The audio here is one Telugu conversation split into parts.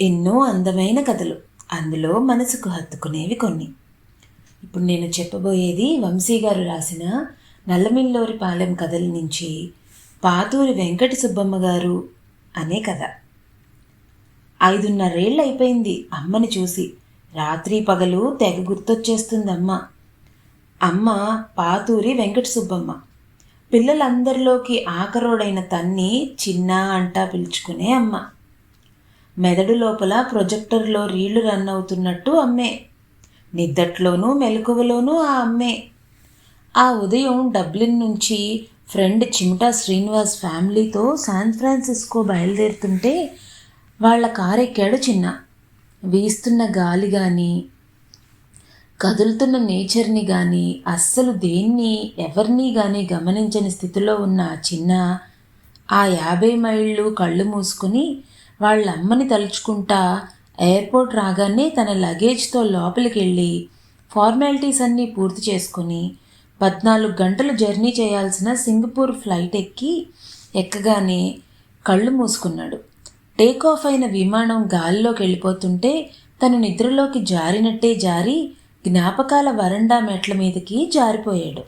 ఎన్నో అందమైన కథలు. అందులో మనసుకు హత్తుకునేవి కొన్ని. ఇప్పుడు నేను చెప్పబోయేది వంశీ గారు రాసిన నల్లమిల్లోరి పాలెం కథల నుంచి పాతూరి వెంకట సుబ్బమ్మ గారు అనే కథ. ఐదున్నరేళ్ళు అయిపోయింది అమ్మని చూసి. రాత్రి పగలు తెగ గుర్తొచ్చేస్తుంది అమ్మ అమ్మ పాతూరి వెంకట సుబ్బమ్మ. పిల్లలందరిలోకి ఆకరోడైన తన్ని చిన్న అంటా పిలుచుకునే అమ్మ. మెదడు లోపల ప్రొజెక్టర్లో రీళ్ళు రన్ అవుతున్నట్టు అమ్మే. నిద్దట్లోనూ మెలకువలోనూ ఆ అమ్మే. ఆ ఉదయం డబ్లిన్ నుంచి ఫ్రెండ్ చిమటా శ్రీనివాస్ ఫ్యామిలీతో శాన్ ఫ్రాన్సిస్కో బయలుదేరుతుంటే వాళ్ళ కారెక్కాడు చిన్న. వీస్తున్న గాలి కానీ కదులుతున్న నేచర్ని కానీ అస్సలు దేన్ని ఎవరిని కానీ గమనించని స్థితిలో ఉన్న ఆ చిన్న ఆ యాభై మైళ్ళు కళ్ళు మూసుకుని వాళ్ళ అమ్మని తలుచుకుంటా ఎయిర్పోర్ట్ రాగానే తన లగేజ్తో లోపలికి వెళ్ళి ఫార్మాలిటీస్ అన్నీ పూర్తి చేసుకుని పద్నాలుగు గంటలు జర్నీ చేయాల్సిన సింగపూర్ ఫ్లైట్ ఎక్కి ఎక్కగానే కళ్ళు మూసుకున్నాడు. టేక్ ఆఫ్ అయిన విమానం గాలిలోకి వెళ్ళిపోతుంటే తను నిద్రలోకి జారినట్టే జారి జ్ఞాపకాల వరండా మెట్ల మీదకి జారిపోయాడు.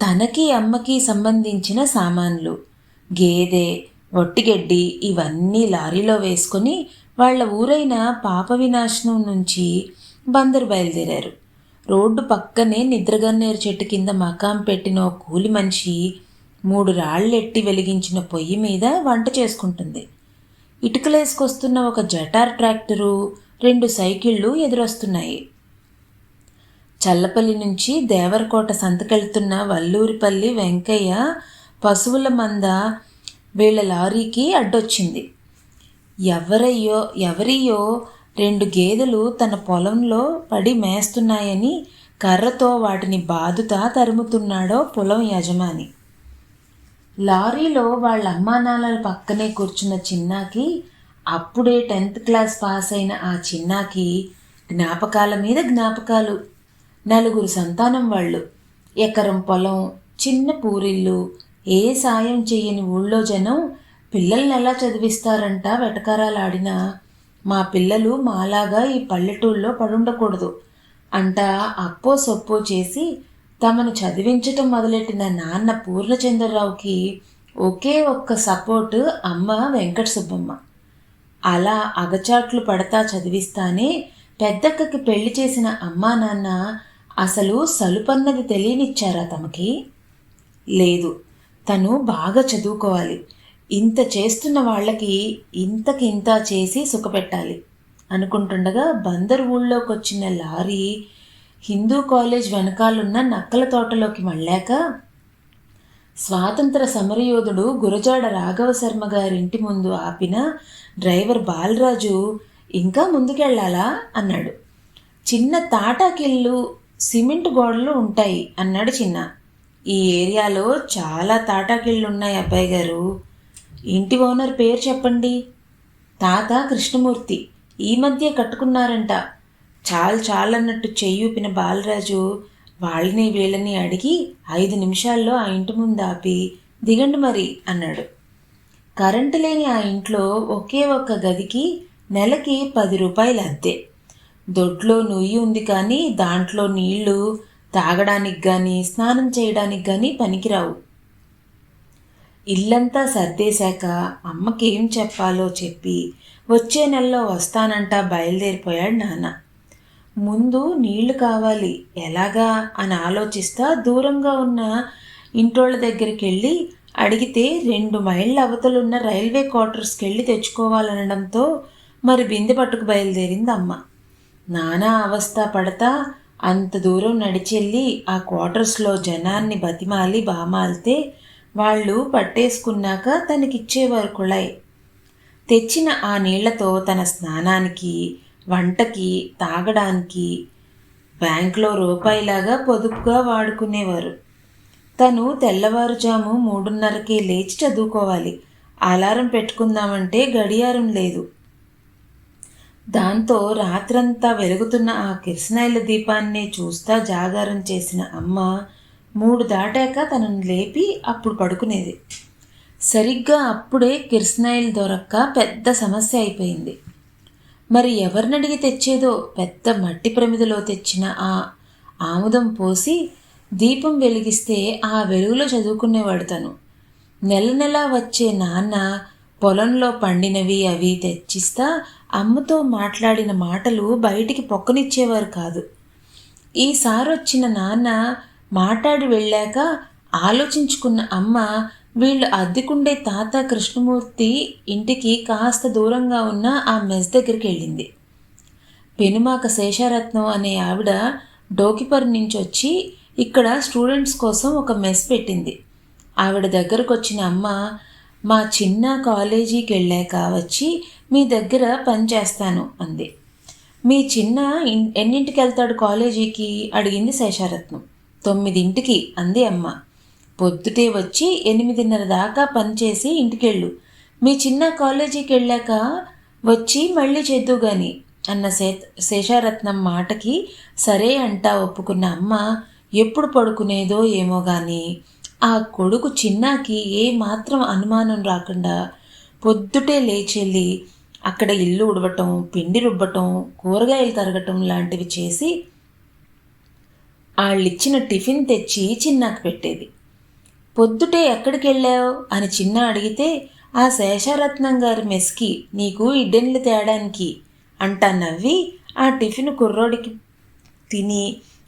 తనకి అమ్మకి సంబంధించిన సామాన్లు గేదె ఒట్టిగడ్డి ఇవన్నీ లారీలో వేసుకొని వాళ్ళ ఊరైన పాప వినాశనం నుంచి బందరు బయలుదేరారు. రోడ్డు పక్కనే నిద్రగన్నేరు చెట్టు కింద మకాం పెట్టిన ఓ కూలి మనిషి మూడు రాళ్ళెట్టి వెలిగించిన పొయ్యి మీద వంట చేసుకుంటుంది. ఇటుకలేసుకొస్తున్న ఒక జటార్ ట్రాక్టరు రెండు సైకిళ్ళు ఎదురొస్తున్నాయి. చల్లపల్లి నుంచి దేవరకోట సంతకెళ్తున్న వల్లూరిపల్లి వెంకయ్య పశువుల మంద వీళ్ళ లారీకి అడ్డొచ్చింది. ఎవరయ్యో ఎవరియో రెండు గేదెలు తన పొలంలో పడి మేస్తున్నాయని కర్రతో వాటిని బాదుతా తరుముతున్నాడో పొలం యజమాని. లారీలో వాళ్ళ అమ్మానాన్నల పక్కనే కూర్చున్న చిన్నాకి అప్పుడే టెన్త్ క్లాస్ పాస్ అయిన ఆ చిన్నాకి జ్ఞాపకాల మీద జ్ఞాపకాలు. నలుగురు సంతానం వాళ్ళు. ఎకరం పొలం చిన్న పూరిల్లు ఏ సాయం చేయని ఊళ్ళో జనం పిల్లల్ని ఎలా చదివిస్తారంట వెటకారాలాడినా మా పిల్లలు మాలాగా ఈ పల్లెటూళ్ళలో పడుండకూడదు. అంట అప్పో సొప్పో చేసి తమను చదివించటం మొదలెట్టిన నాన్న పూర్ణచంద్రరావుకి ఒకే ఒక్క సపోర్టు అమ్మ వెంకట సుబ్బమ్మ. అలా అగచాట్లు పడతా చదివిస్తానే పెద్దక్కకి పెళ్ళి చేసిన అమ్మా నాన్న అసలు సలుపన్నది తెలియనిచ్చారా తమకి? లేదు. తను బాగా చదువుకోవాలి. ఇంత చేస్తున్న వాళ్ళకి ఇంతకింత చేసి సుఖపెట్టాలి అనుకుంటుండగా బందర్ ఊళ్ళోకి వచ్చిన లారీ హిందూ కాలేజ్ వెనకాలన్న నక్కల తోటలోకి మళ్ళాక స్వాతంత్ర సమరయోధుడు గురజాడ రాఘవ శర్మ గారింటి ముందు ఆపిన డ్రైవర్ బాలరాజు ఇంకా ముందుకెళ్ళాలా? అన్నాడు. చిన్న తాటాకిళ్ళు సిమెంట్ గోడలు ఉంటాయి అన్నాడు చిన్న. ఈ ఏరియాలో చాలా తాటాకిళ్ళు ఉన్నాయి అబ్బాయి గారు. ఇంటి ఓనర్ పేరు చెప్పండి. తాత కృష్ణమూర్తి. ఈ మధ్య కట్టుకున్నారంట. చాలు చాలన్నట్టు చెయ్యూపిన బాలరాజు వాళ్ళని వీళ్ళని అడిగి ఐదు నిమిషాల్లో ఆ ఇంటి ముందు ఆపి దిగండి మరి అన్నాడు. కరెంటు లేని ఆ ఇంట్లో ఒకే ఒక్క గదికి నెలకి పది రూపాయలు అద్దె దొడ్లో నుయ్యి ఉంది కానీ దాంట్లో నీళ్ళు తాగడానికి కానీ స్నానం చేయడానికి కానీ పనికిరావు. ఇల్లంతా సర్దేశాక అమ్మకేం చెప్పాలో చెప్పి వచ్చే నెలలో వస్తానంట బయలుదేరిపోయాడు నాన్న. ముందు నీళ్ళు కావాలి ఎలాగా అని ఆలోచిస్తా దూరంగా ఉన్న ఇంటోళ్ళ దగ్గరికి వెళ్ళి అడిగితే రెండు మైళ్ళ అవతలున్న రైల్వే క్వార్టర్స్కి వెళ్ళి తెచ్చుకోవాలనడంతో మరి బిందె పట్టుకు బయలుదేరింది అమ్మ. నానా అవస్థ పడతా అంత దూరం నడిచెళ్ళి ఆ క్వార్టర్స్లో జనాన్ని బతిమాలి బామాలితే వాళ్ళు పట్టేసుకున్నాక తనకిచ్చేవారు కుళాయి తెచ్చిన ఆ నీళ్ళతో తన స్నానానికి వంటకి తాగడానికి బ్యాంక్లో రూపాయిలాగా పొదుపుగా వాడుకునేవారు. తను తెల్లవారుజాము మూడున్నరకే లేచి చదువుకోవాలి. అలారం పెట్టుకుందామంటే గడియారం లేదు. దాంతో రాత్రంతా వెలుగుతున్న ఆ కిరసనాయిల దీపాన్ని చూస్తా జాగారం చేసిన అమ్మ మూడు దాటాక తనను లేపి అప్పుడు పడుకునేది. సరిగ్గా అప్పుడే కిరసనాయిలు దొరక్క పెద్ద సమస్య అయిపోయింది. మరి ఎవరినడిగి తెచ్చేదో పెద్ద మట్టి ప్రమిదలో తెచ్చిన ఆ ఆముదం పోసి దీపం వెలిగిస్తే ఆ వెలుగులో చదువుకునేవాడు తను. నెల నెలా వచ్చే నాన్న పొలంలో పండినవి అవి తెచ్చిస్తా అమ్మతో మాట్లాడిన మాటలు బయటికి పొక్కనిచ్చేవారు కాదు. ఈసారి వచ్చిన నాన్న మాట్లాడి వెళ్ళాక ఆలోచించుకున్న అమ్మ వీళ్ళు అద్దెకుండే తాత కృష్ణమూర్తి ఇంటికి కాస్త దూరంగా ఉన్న ఆ మెస్ దగ్గరికి వెళ్ళింది. పెనుమాక శేషారత్నం అనే ఆవిడ డోకిపర్ నుంచి వచ్చి ఇక్కడ స్టూడెంట్స్ కోసం ఒక మెస్ పెట్టింది. ఆవిడ దగ్గరకు వచ్చిన అమ్మ మా చిన్న కాలేజీకి వెళ్ళాక వచ్చి మీ దగ్గర పని చేస్తాను అంది. మీ చిన్న ఎన్నింటికి వెళ్తాడు కాలేజీకి? అడిగింది శేషారత్నం. తొమ్మిదింటికి అంది అమ్మ. పొద్దుటే వచ్చి ఎనిమిదిన్నర దాకా పనిచేసి ఇంటికెళ్ళు. మీ చిన్న కాలేజీకి వెళ్ళాక వచ్చి మళ్ళీ చేద్దు గాని అన్న శే శేషారత్నం మాటకి సరే అంటా ఒప్పుకున్న అమ్మ ఎప్పుడు పడుకునేదో ఏమో కానీ ఆ కొడుకు చిన్నాకి ఏ మాత్రం అనుమానం రాకుండా పొద్దుటే లేచెళ్ళి అక్కడ ఇల్లు ఉడవటం పిండి రుబ్బటం కూరగాయలు తరగటం లాంటివి చేసి వాళ్ళిచ్చిన టిఫిన్ తెచ్చి చిన్నాకు పెట్టేది. పొద్దుటే ఎక్కడికి వెళ్ళావు అని చిన్న అడిగితే ఆ శేషారత్నం గారి మెస్కి నీకు ఇడ్డెన్లు తేడానికి అంటా నవ్వి ఆ టిఫిన్ కుర్రోడికి తిని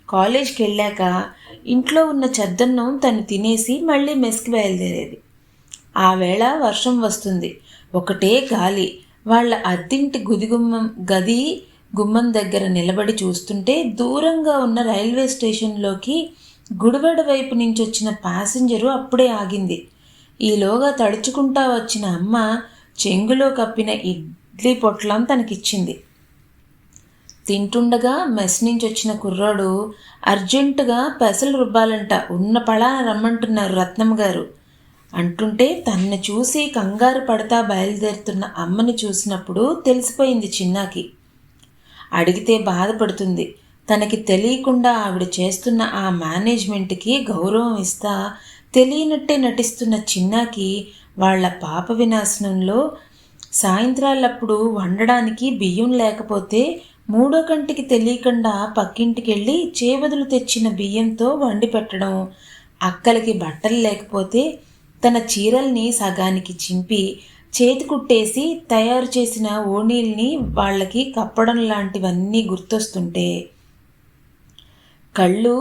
కాలేజ్కి వెళ్ళాక ఇంట్లో ఉన్న చెద్దన్నం తను తినేసి మళ్ళీ మెస్కి బయలుదేరేది. ఆ వేళ వర్షం వస్తుంది. ఒకటే గాలి. వాళ్ళ అద్దింటి గుదిగుమ్మం గది గుమ్మం దగ్గర నిలబడి చూస్తుంటే దూరంగా ఉన్న రైల్వే స్టేషన్లోకి గుడివాడ వైపు నుంచి వచ్చిన ప్యాసింజరు అప్పుడే ఆగింది. ఈలోగా తడుచుకుంటా వచ్చిన అమ్మ చెంగులో కప్పిన ఇడ్లీ పొట్లం తనకిచ్చింది. తింటుండగా మెస్ నుంచి వచ్చిన కుర్రాడు అర్జెంటుగా పెసలు రుబ్బాలంట. ఉన్న పళాన రమ్మంటున్నారు రత్నం గారు. అంటుంటే తన్ను చూసి కంగారు పడతా బయలుదేరుతున్న అమ్మని చూసినప్పుడు తెలిసిపోయింది చిన్నాకి. అడిగితే బాధపడుతుంది. తనకి తెలియకుండా ఆవిడ చేస్తున్న ఆ మేనేజ్మెంట్కి గౌరవం ఇస్తా తెలియనట్టే నటిస్తున్న చిన్నాకి వాళ్ళ పాప వినాశనంలో సాయంత్రాలప్పుడు వండడానికి బియ్యం లేకపోతే మూడో కంటికి తెలియకుండా పక్కింటికి వెళ్ళి చేవదులు తెచ్చిన బియ్యంతో వండి పెట్టడం. అక్కలకి బట్టలు లేకపోతే తన చీరల్ని సగానికి చింపి చేతి కుట్టేసి తయారు చేసిన ఓణీల్ని వాళ్ళకి కప్పడం లాంటివన్నీ గుర్తొస్తుంటే కళ్ళు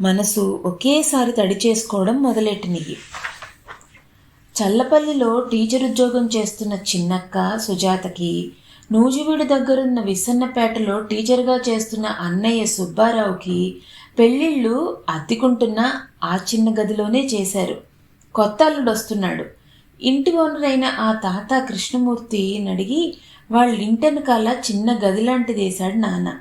మనసు ఒకేసారి తడి చేసుకోవడం మొదలెట్టినవి చల్లపల్లిలో టీచర్ ఉద్యోగం చేస్తున్న చిన్నక్క సుజాతకి నూజివీడు దగ్గరున్న విసన్నపేటలో టీచర్గా చేస్తున్న అన్నయ్య సుబ్బారావుకి పెళ్ళిళ్ళు అద్దెకుంటున్న ఆ చిన్న గదిలోనే చేశారు. కొత్త అల్లుడు వస్తున్నాడు. ఇంటి ఓనరైన ఆ తాత కృష్ణమూర్తి నడిగి వాళ్ళ ఇంటెనకాల చిన్న గది లాంటిది వేశాడు నాన్న.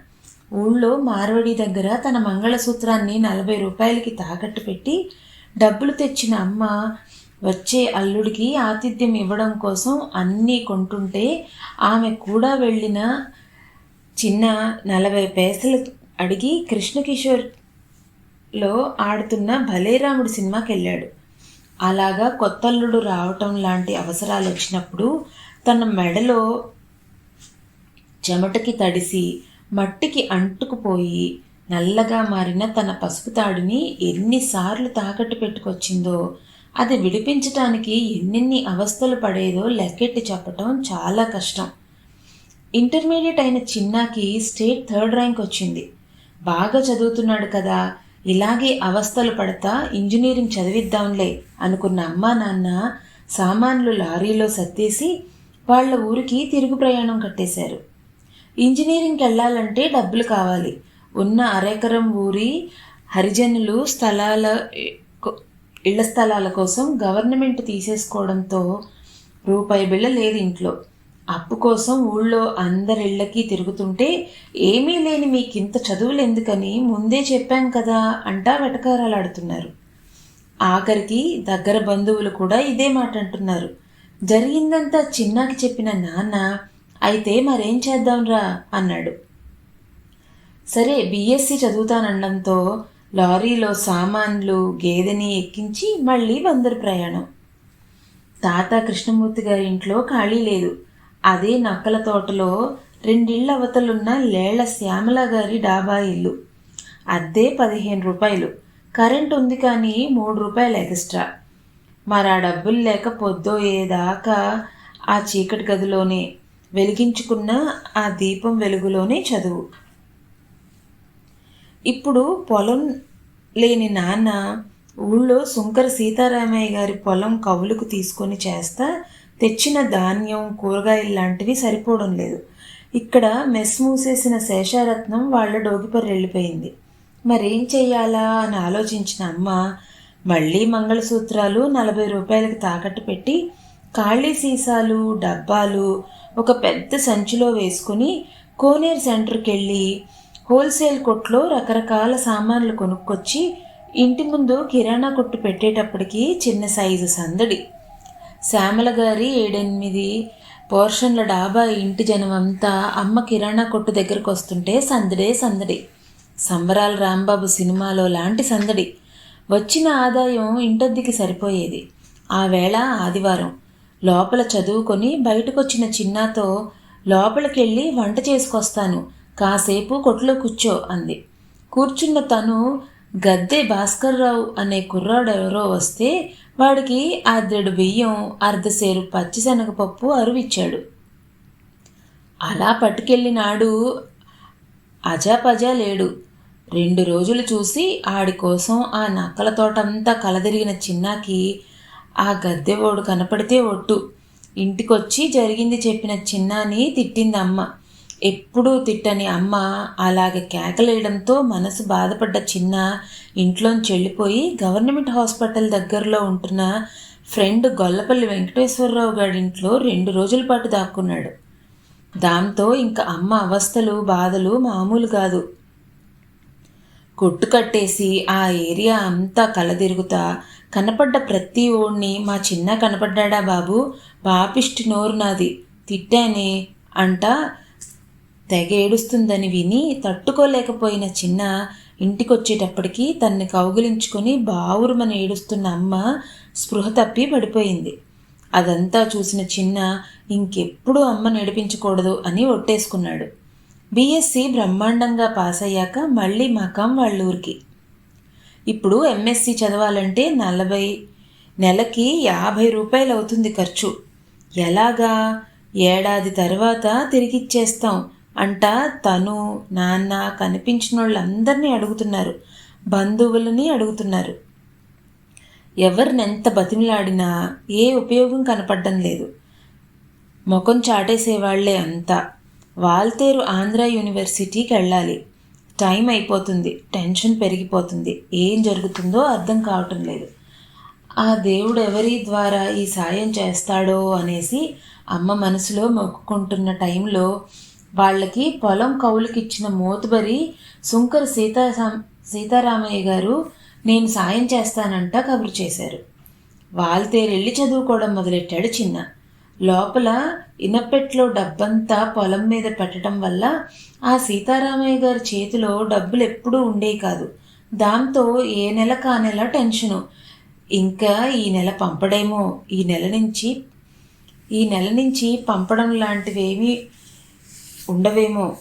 ఊళ్ళో మార్వడి దగ్గర తన మంగళసూత్రాన్ని నలభై రూపాయలకి తాకట్టు పెట్టి డబ్బులు తెచ్చిన అమ్మ వచ్చే అల్లుడికి ఆతిథ్యం ఇవ్వడం కోసం అన్నీ కొంటుంటే ఆమె కూడా వెళ్ళిన చిన్న నలభై పైసలు అడిగి కృష్ణకిషోర్లో ఆడుతున్న భలేరాముడు సినిమాకి వెళ్ళాడు అలాగా కొత్తల్లుడు రావటం లాంటి అవసరాలు వచ్చినప్పుడు తన మెడలో చెమటకి తడిసి మట్టికి అంటుకుపోయి నల్లగా మారిన తన పసుపు తాడిని ఎన్నిసార్లు తాకట్టు పెట్టుకొచ్చిందో అది విడిపించటానికి ఎన్నెన్ని అవస్థలు పడేదో లెక్కెట్టి చెప్పటం చాలా కష్టం. ఇంటర్మీడియట్ అయిన చిన్నాకి స్టేట్ థర్డ్ ర్యాంక్ వచ్చింది. బాగా చదువుతున్నాడు కదా ఇలాగే అవస్థలు పడతా ఇంజనీరింగ్ చదివిద్దాంలే అనుకున్న అమ్మా నాన్న సామాన్లు లారీలో సర్దేసి వాళ్ళ ఊరికి తిరుగు ప్రయాణం కట్టేశారు. ఇంజనీరింగ్కి వెళ్ళాలంటే డబ్బులు కావాలి. ఉన్న అరెకరం ఊరి హరిజనులు స్థలాల ఇళ్ళ స్థలాల కోసం గవర్నమెంట్ తీసేసుకోవడంతో రూపాయి బిళ్ళ లేదు ఇంట్లో. అప్పు కోసం ఊళ్ళో అందరిళ్ళకి తిరుగుతుంటే ఏమీ లేని మీకింత చదువులు ఎందుకని ముందే చెప్పాం కదా అంటా వెటకారాలాడుతున్నారు ఆఖరికి దగ్గర బంధువులు కూడా ఇదే మాట అంటున్నారు జరిగిందంతా చిన్నాకి చెప్పిన నాన్న అయితే మరేం చేద్దాంరా? అన్నాడు. సరే బీఎస్సీ చదువుతానడంతో లారీలో సామాన్లు గేదెని ఎక్కించి మళ్ళీ వందరు ప్రయాణం. తాత కృష్ణమూర్తి గారి ఇంట్లో ఖాళీ లేదు. అదే నక్కల తోటలో రెండిళ్ళ అవతలున్న లేళ్ళ శ్యామల గారి డాబా ఇల్లు. అద్దె పదిహేను రూపాయలు. కరెంట్ ఉంది కానీ మూడు రూపాయలు ఎక్స్ట్రా. మరి ఆ డబ్బులు లేక పొద్దోయేదాకా ఆ చీకటి గదిలోనే. వెలిగించుకున్న ఆ దీపం వెలుగులోనే చదువు. ఇప్పుడు పొలం లేని నాన్న ఊళ్ళో సుంకర సీతారామయ్య గారి పొలం కవులకు తీసుకొని చేస్తా తెచ్చిన ధాన్యం కూరగాయలు లాంటివి సరిపోవడం లేదు. ఇక్కడ మెస్ మూసేసిన శేషారత్నం వాళ్ళ డోగిపరి వెళ్ళిపోయింది. మరేం చెయ్యాలా అని ఆలోచించిన అమ్మ మళ్ళీ మంగళసూత్రాలు నలభై రూపాయలకి తాకట్టు పెట్టి ఖాళీ సీసాలు డబ్బాలు ఒక పెద్ద సంచిలో వేసుకుని కోనేరు సెంటర్కి వెళ్ళి హోల్సేల్ కొట్లో రకరకాల సామాన్లు కొనుక్కొచ్చి ఇంటి ముందు కిరాణా కొట్టు పెట్టేటప్పటికి చిన్న సైజు సందడి. శ్యామల గారి ఏడెనిమిది పోర్షన్ల డాబా ఇంటి జనం అంతా అమ్మ కిరాణా కొట్టు దగ్గరకు వస్తుంటే సందడే సందడి. సంబరాల రాంబాబు సినిమాలో లాంటి సందడి. వచ్చిన ఆదాయం ఇంటద్దికి సరిపోయేది. ఆ వేళ ఆదివారం. లోపల చదువుకొని బయటకొచ్చిన చిన్నాతో లోపలికెళ్ళి వంట చేసుకొస్తాను. కాసేపు కొట్లో కూర్చో అంది. కూర్చున్న తను గద్దె భాస్కర్రావు అనే కుర్రాడు ఎవరో వస్తే వాడికి అర్ధడు బియ్యం అర్ధసేరు పచ్చిశనగపప్పు అరువిచ్చాడు. అలా పట్టుకెళ్ళినాడు అజాపజా లేడు. రెండు రోజులు చూసి ఆడి కోసం ఆ నక్కల తోటంతా కలదిరిగిన చిన్నాకి ఆ గద్దెవోడు కనపడితే ఒట్టు. ఇంటికొచ్చి జరిగింది చెప్పిన చిన్నాని తిట్టింది అమ్మ ఎప్పుడూ తిట్టని అమ్మ అలాగే కేకలేయడంతో మనసు బాధపడ్డ చిన్న ఇంట్లోంచి వెళ్ళిపోయి గవర్నమెంట్ హాస్పిటల్ దగ్గరలో ఉంటున్న ఫ్రెండ్ గొల్లపల్లి వెంకటేశ్వరరావు గారింట్లో రెండు రోజుల పాటు దాక్కున్నాడు. దాంతో ఇంకా అమ్మ అవస్థలు బాధలు మామూలు కాదు. కొట్టు కట్టేసి ఆ ఏరియా అంతా కలదిరుగుతా కనపడ్డ ప్రతి ఓడిని మా చిన్న కనపడ్డా బాబు? పాపిష్టి నోరు నాది. తిట్టానే అంట తెగ ఏడుస్తుందని విని తట్టుకోలేకపోయిన చిన్న ఇంటికొచ్చేటప్పటికి తన్ని కౌగిలించుకొని బావురుమని ఏడుస్తున్న అమ్మ స్పృహ తప్పి పడిపోయింది. అదంతా చూసిన చిన్న ఇంకెప్పుడు అమ్మ నడిపించకూడదు అని ఒట్టేసుకున్నాడు. బీఎస్సీ బ్రహ్మాండంగా పాస్ అయ్యాక మళ్ళీ మకాం వాళ్ళ ఊరికి ఇప్పుడు ఎంఎస్సి చదవాలంటే నలభై నెలకి యాభై రూపాయలు అవుతుంది ఖర్చు. ఎలాగా? ఏడాది తర్వాత తిరిగిచ్చేస్తాం. అంట తను నాన్న కనిపించిన వాళ్ళందరినీ అడుగుతున్నారు. బంధువులని అడుగుతున్నారు. ఎవరినెంత బతిమిలాడినా ఏ ఉపయోగం కనపడడం లేదు. ముఖం చాటేసేవాళ్ళే అంతా. వాల్తేరు ఆంధ్ర యూనివర్సిటీకి వెళ్ళాలి. టైం అయిపోతుంది టెన్షన్ పెరిగిపోతుంది. ఏం జరుగుతుందో అర్థం కావటం లేదు. ఆ దేవుడు ఎవరి ద్వారా ఈ సాయం చేస్తాడో అనేసి అమ్మ మనసులో మొక్కుకుంటున్న టైంలో వాళ్ళకి పొలం కౌలుకిచ్చిన మోతుబరి సుంకర సీతా సీతారామయ్య గారు నేను సాయం చేస్తానంట కబురు చేశారు. వాల్తేరెళ్ళి చదువుకోవడం మొదలెట్టాడు చిన్న. లోపల ఇనపెట్లో డబ్బంతా పొలం మీద పెట్టడం వల్ల ఆ సీతారామయ్య గారి చేతిలో డబ్బులు ఎప్పుడూ ఉండేవి కాదు. దాంతో ఏ నెల కా నెల టెన్షను. ఇంకా ఈ నెల పంపడేమో. ఈ నెల నుంచి ఈ నెల నుంచి పంపడం లాంటివేమీ ఉండవేమో?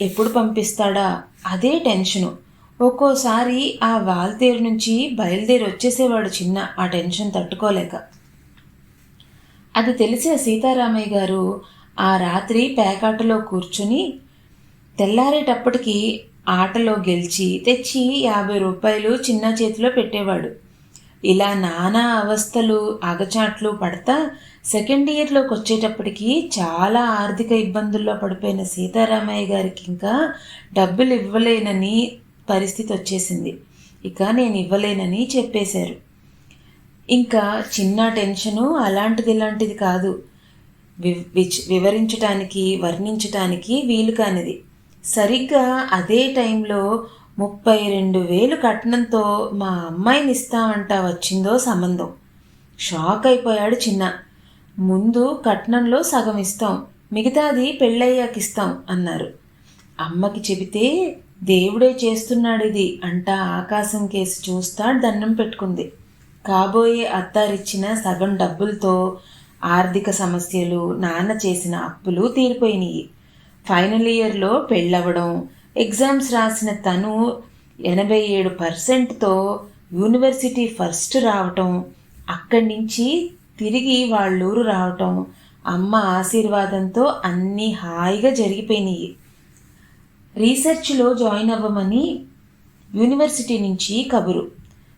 ఎప్పుడు పంపిస్తాడా? అదే టెన్షను. ఒక్కోసారి ఆ వాల్తేరు నుంచి బయలుదేరి వచ్చేసేవాడు చిన్న. ఆ టెన్షన్ తట్టుకోలేక. అది తెలిసిన సీతారామయ్య గారు ఆ రాత్రి పేకాటలో కూర్చుని తెల్లారేటప్పటికి ఆటలో గెలిచి తెచ్చి యాభై రూపాయలు చిన్న చేతిలో పెట్టేవాడు. ఇలా నానా అవస్థలు అగచాట్లు పడతా సెకండ్ ఇయర్లోకి వచ్చేటప్పటికి చాలా ఆర్థిక ఇబ్బందుల్లో పడిపోయిన సీతారామయ్య గారికి ఇంకా డబ్బులు ఇవ్వలేనని పరిస్థితి వచ్చేసింది. ఇక నేను ఇవ్వలేనని చెప్పేశారు. ఇంకా చిన్న టెన్షను అలాంటిది ఇలాంటిది కాదు. వివరించటానికి వర్ణించటానికి వీలు కానిది. సరిగ్గా అదే టైంలో ముప్పై రెండు వేలు కట్నంతో మా అమ్మాయిని ఇస్తామంట వచ్చిందో సంబంధం. షాక్ అయిపోయాడు చిన్న. ముందు కట్నంలో సగం ఇస్తాం మిగతాది పెళ్ళయ్యాక ఇస్తాం అన్నారు. అమ్మకి చెబితే దేవుడే చేస్తున్నాడిది అంటా అంట ఆకాశం కేసి చూస్తా దండం పెట్టుకుంది. కాబోయే అత్తారిచ్చిన సగం డబ్బులతో ఆర్థిక సమస్యలు నాన్న చేసిన అప్పులు తీరిపోయినాయి ఫైనల్ ఇయర్లో పెళ్ళవడం ఎగ్జామ్స్ రాసిన తను ఎనభై ఏడు పర్సెంట్తో యూనివర్సిటీ ఫస్ట్ రావటం అక్కడి నుంచి తిరిగి వాళ్ళూరు రావటం అమ్మ ఆశీర్వాదంతో అన్నీ హాయిగా జరిగిపోయినాయి. రీసెర్చ్లో జాయిన్ అవ్వమని యూనివర్సిటీ నుంచి కబురు.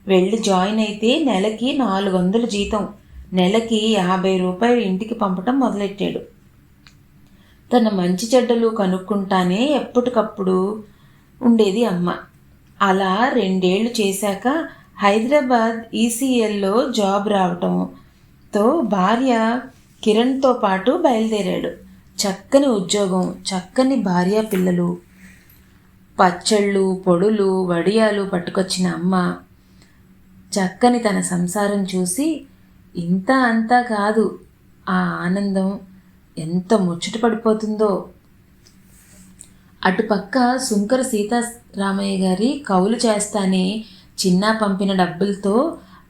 వెళ్ళి జాయిన్ అయితే నెలకి నాలుగు వందల జీతం. నెలకి యాభై రూపాయలు ఇంటికి పంపటం మొదలెట్టాడు. తన మంచి చెడ్డలు కనుక్కుంటానే ఎప్పటికప్పుడు ఉండేది అమ్మ. అలా రెండేళ్ళు చేశాక హైదరాబాద్ ఈసీఎల్లో జాబ్ రావటంతో భార్య కిరణ్తో పాటు బయలుదేరాడు. చక్కని ఉద్యోగం చక్కని భార్య పిల్లలు. పచ్చళ్ళు పొడులు వడియాలు పట్టుకొచ్చిన అమ్మ చక్కని తన సంసారం చూసి ఇంత అంతా కాదు ఆ ఆనందం ఎంత ముచ్చట పడిపోతుందో. అటుపక్క సుంకర సీతారామయ్య గారి కౌలు చేస్తానే చిన్న పంపిన డబ్బులతో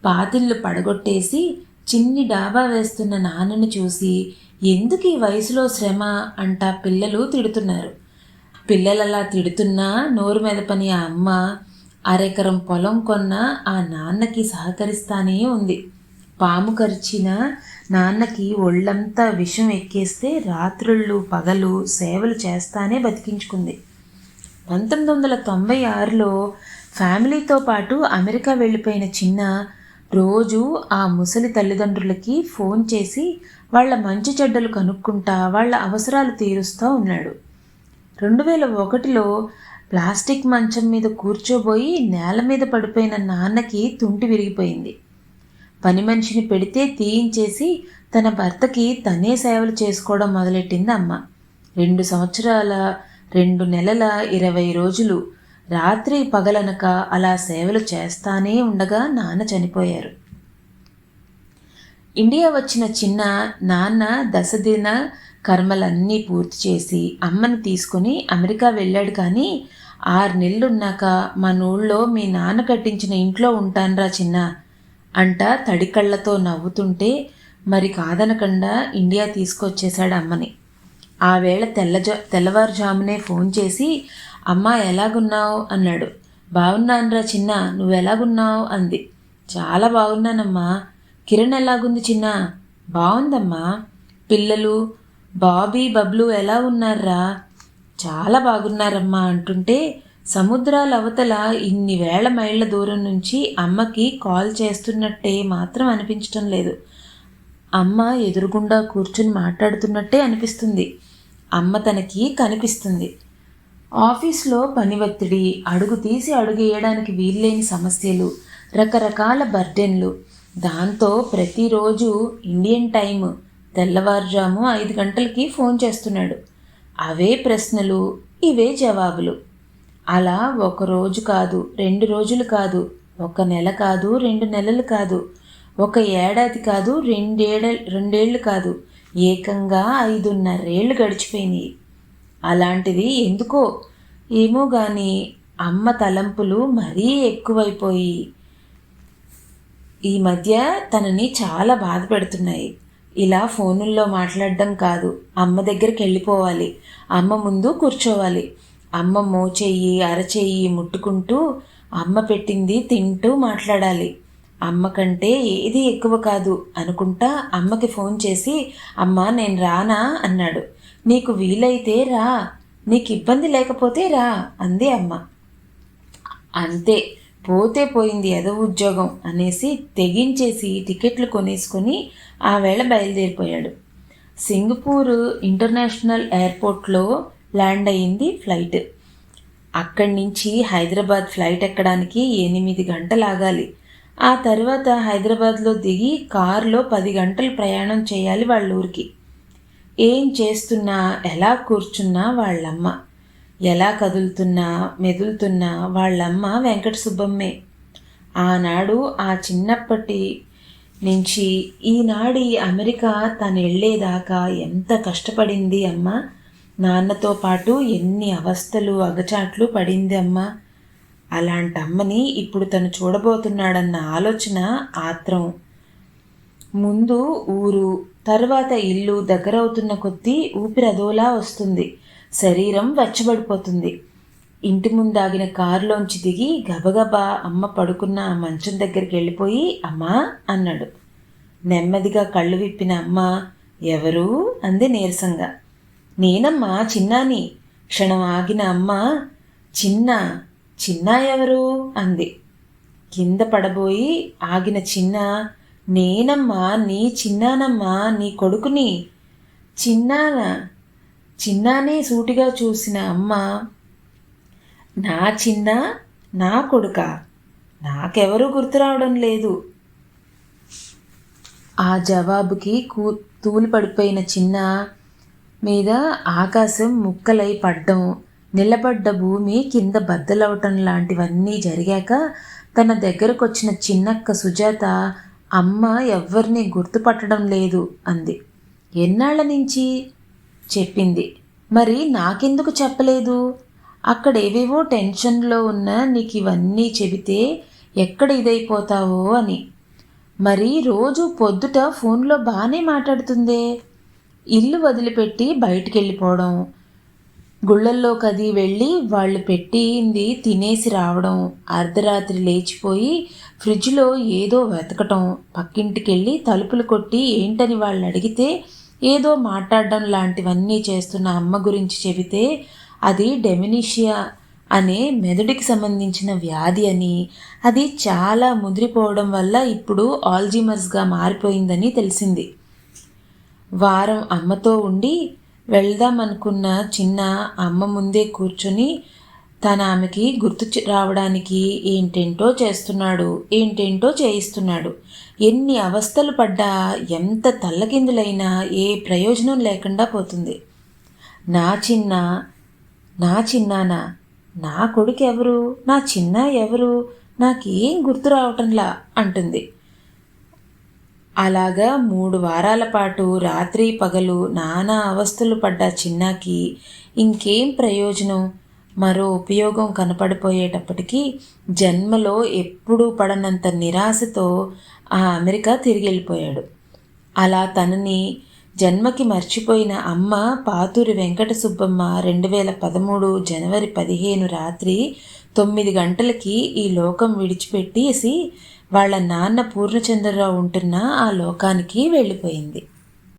పాతిళ్ళు పడగొట్టేసి చిన్ని డాబా వేస్తున్న నాన్నను చూసి ఎందుకు ఈ వయసులో శ్రమ అంటా పిల్లలు తిడుతున్నారు. పిల్లలలా తిడుతున్నా నోరు మీద పని ఆ అమ్మ అరెకరం పొలం కొన్న ఆ నాన్నకి సహకరిస్తానే ఉంది. పాము కరిచిన నాన్నకి ఒళ్ళంతా విషం ఎక్కేస్తే రాత్రుళ్ళు పగలు సేవలు చేస్తానే బతికించుకుంది. పంతొమ్మిది వందల తొంభై ఆరులో ఫ్యామిలీతో పాటు అమెరికా వెళ్ళిపోయిన చిన్న రోజు ఆ ముసలి తల్లిదండ్రులకి ఫోన్ చేసి వాళ్ళ మంచి చెడ్డలు కనుక్కుంటా వాళ్ళ అవసరాలు తీరుస్తూ ఉన్నాడు. రెండు వేల ఒకటిలో ప్లాస్టిక్ మంచం మీద కూర్చోబోయి నేల మీద పడిపోయిన నాన్నకి తుంటి విరిగిపోయింది. పని మనిషిని పెడితే తీయించేసి తన భర్తకి తనే సేవలు చేసుకోవడం మొదలెట్టింది అమ్మ. రెండు సంవత్సరాల రెండు నెలల ఇరవై రోజులు రాత్రి పగలనక అలా సేవలు చేస్తానే ఉండగా నాన్న చనిపోయారు. ఇండియా వచ్చిన చిన్న నాన్న దశదిన కర్మలన్నీ పూర్తి చేసి అమ్మని తీసుకుని అమెరికా వెళ్ళాడు కానీ ఆరు నెలలున్నాక మన ఊళ్ళో మీ నాన్న కట్టించిన ఇంట్లో ఉంటాన్రా చిన్న. అంట తడికళ్ళతో నవ్వుతుంటే మరి కాదనకుండా ఇండియా తీసుకొచ్చేశాడు అమ్మని. ఆ వేళ తెల్లజా తెల్లవారుజామునే ఫోన్ చేసి అమ్మ ఎలాగున్నావు? అన్నాడు. బాగున్నానురా చిన్న నువ్వు ఎలాగున్నావు అంది. చాలా బాగున్నానమ్మా. కిరణ్ ఎలాగుంది చిన్న? బాగుందమ్మా. పిల్లలు బాబీ బబ్లు ఎలా ఉన్నారా చాలా బాగున్నారమ్మా అంటుంటే సముద్రాల అవతల ఇన్ని వేల మైళ్ళ దూరం నుంచి అమ్మకి కాల్ చేస్తున్నట్టే మాత్రం అనిపించటం లేదు. అమ్మ ఎదురుగుండా కూర్చుని మాట్లాడుతున్నట్టే అనిపిస్తుంది. అమ్మ తనకి కనిపిస్తుంది. ఆఫీస్లో పని ఒత్తిడి అడుగు తీసి అడుగు వేయడానికి వీల్లేని సమస్యలు రకరకాల బర్డెన్లు. దాంతో ప్రతిరోజు ఇండియన్ టైం తెల్లవారుజాము ఐదు గంటలకి ఫోన్ చేస్తున్నాడు. అవే ప్రశ్నలు ఇవే జవాబులు. అలా ఒక రోజు కాదు రెండు రోజులు కాదు ఒక నెల కాదు రెండు నెలలు కాదు ఒక ఏడాది కాదు రెండేడ రెండేళ్ళు కాదు ఏకంగా ఐదున్నరేళ్ళు గడిచిపోయినాయి. అలాంటిది ఎందుకో? ఏమో కానీ అమ్మ తలంపులు మరీ ఎక్కువైపోయి ఈ మధ్య తనని చాలా బాధ పెడుతున్నాయి. ఇలా ఫోనుల్లో మాట్లాడడం కాదు అమ్మ దగ్గరికి వెళ్ళిపోవాలి అమ్మ ముందు కూర్చోవాలి అమ్మ మోచెయ్యి అరచెయ్యి ముట్టుకుంటూ అమ్మ పెట్టింది తింటూ మాట్లాడాలి. అమ్మ కంటే ఏది ఎక్కువ కాదు అనుకుంటా అమ్మకి ఫోన్ చేసి అమ్మ నేను రానా? అన్నాడు. నీకు వీలైతే రా. నీకు ఇబ్బంది లేకపోతే రా అంది అమ్మ. అంతే పోతే పోయింది ఏదో ఉద్యోగం అనేసి తెగించేసి టికెట్లు కొనేసుకొని ఆ వేళ బయలుదేరిపోయాడు. సింగపూర్ ఇంటర్నేషనల్ ఎయిర్పోర్ట్లో ల్యాండ్ అయ్యింది ఫ్లైట్. అక్కడి నుంచి హైదరాబాద్ ఫ్లైట్ ఎక్కడానికి ఎనిమిది గంటలు ఆగాలి ఆ తర్వాత హైదరాబాద్లో దిగి కారులో పది గంటలు ప్రయాణం చేయాలి వాళ్ళ ఊరికి ఏం చేస్తున్నా ఎలా కూర్చున్నా వాళ్ళమ్మ. ఎలా కదులుతున్నా మెదులుతున్నా వాళ్ళమ్మ వెంకట సుబ్బమ్మే ఆనాడు ఆ చిన్నప్పటి నుంచి ఈనాడి అమెరికా తను వెళ్ళేదాకా ఎంత కష్టపడింది అమ్మ. నాన్నతో పాటు ఎన్ని అవస్థలు అగచాట్లు పడింది అమ్మ అలాంటి అమ్మని ఇప్పుడు తను చూడబోతున్నాడన్న ఆలోచన ఆత్రం. ముందు ఊరు తర్వాత ఇల్లు దగ్గరవుతున్న కొద్దీ ఊపిరి అదోలా వస్తుంది. శరీరం వెచ్చబడిపోతుంది. ఇంటి ముందాగిన కారులోంచి దిగి గబగబా అమ్మ పడుకున్న మంచం దగ్గరికి వెళ్ళిపోయి అమ్మా అన్నాడు. నెమ్మదిగా కళ్ళు విప్పిన అమ్మ ఎవరు? అంది నీరసంగా. నేనమ్మా చిన్నాని. క్షణం ఆగిన అమ్మ చిన్న చిన్న ఎవరు? అంది. కింద పడబోయి ఆగిన చిన్న నేనమ్మా నీ చిన్నానమ్మా నీ కొడుకుని. చిన్నాన? చిన్నానే సూటిగా చూసిన అమ్మ. నా చిన్న నా కొడుక? నాకెవరూ గుర్తు రావడం లేదు. ఆ జవాబుకి కూ తూలి పడిపోయిన చిన్న మీద ఆకాశం ముక్కలై పడ్డం నిలబడ్డ భూమి కింద బద్దలవటం లాంటివన్నీ జరిగాక తన దగ్గరకొచ్చిన చిన్నక్క సుజాత అమ్మ ఎవ్వరిని గుర్తుపట్టడం లేదు అంది. ఎన్నాళ్ళ నుంచి? చెప్పింది. మరి నాకెందుకు చెప్పలేదు? అక్కడ ఏవేవో టెన్షన్లో ఉన్న నీకు ఇవన్నీ చెబితే ఎక్కడ ఇదైపోతావో అని. మరి రోజు పొద్దుట ఫోన్లో బాగానే మాట్లాడుతుందే? ఇల్లు వదిలిపెట్టి బయటికి వెళ్ళిపోవడం గుళ్ళల్లోకి అది వెళ్ళి వాళ్ళు పెట్టింది తినేసి రావడం. అర్ధరాత్రి లేచిపోయి ఫ్రిడ్జ్లో ఏదో వెతకటం. పక్కింటికి వెళ్ళి తలుపులు కొట్టి ఏంటని వాళ్ళు అడిగితే ఏదో మాట్లాడడం లాంటివన్నీ చేస్తున్న అమ్మ గురించి చెబితే అది డెమినిషియా అనే మెదడుకి సంబంధించిన వ్యాధి అని. అది చాలా ముదిరిపోవడం వల్ల ఇప్పుడు ఆల్జీమర్స్గా మారిపోయిందని తెలిసింది. వారం అమ్మతో ఉండి వెళ్దామనుకున్న చిన్న అమ్మ ముందే కూర్చొని తన ఆమెకి గుర్తు రావడానికి ఏంటేంటో చేస్తున్నాడు ఏంటేంటో చేయిస్తున్నాడు. ఎన్ని అవస్థలు పడ్డా ఎంత తల్లకిందులైనా ఏ ప్రయోజనం లేకుండా పోతుంది. నా చిన్న నా చిన్నానా నా కొడుకు ఎవరు నా చిన్న ఎవరు నాకేం గుర్తు రావటంలా అంటుంది. అలాగా మూడు వారాల పాటు రాత్రి పగలు నానా అవస్థలు పడ్డ చిన్నాకి ఇంకేం ప్రయోజనం? మరో ఉపయోగం కనపడిపోయేటప్పటికీ జన్మలో ఎప్పుడూ పడనంత నిరాశతో ఆ అమెరికా తిరిగి వెళ్ళిపోయాడు అలా తనని జన్మకి మర్చిపోయిన అమ్మ పాతూరి వెంకట సుబ్బమ్మ రెండు వేల పదమూడు జనవరి పదిహేను రాత్రి తొమ్మిది గంటలకి ఈ లోకం విడిచిపెట్టేసి వాళ్ళ నాన్న పూర్ణచంద్రరావు ఉంటున్న ఆ లోకానికి వెళ్ళిపోయింది.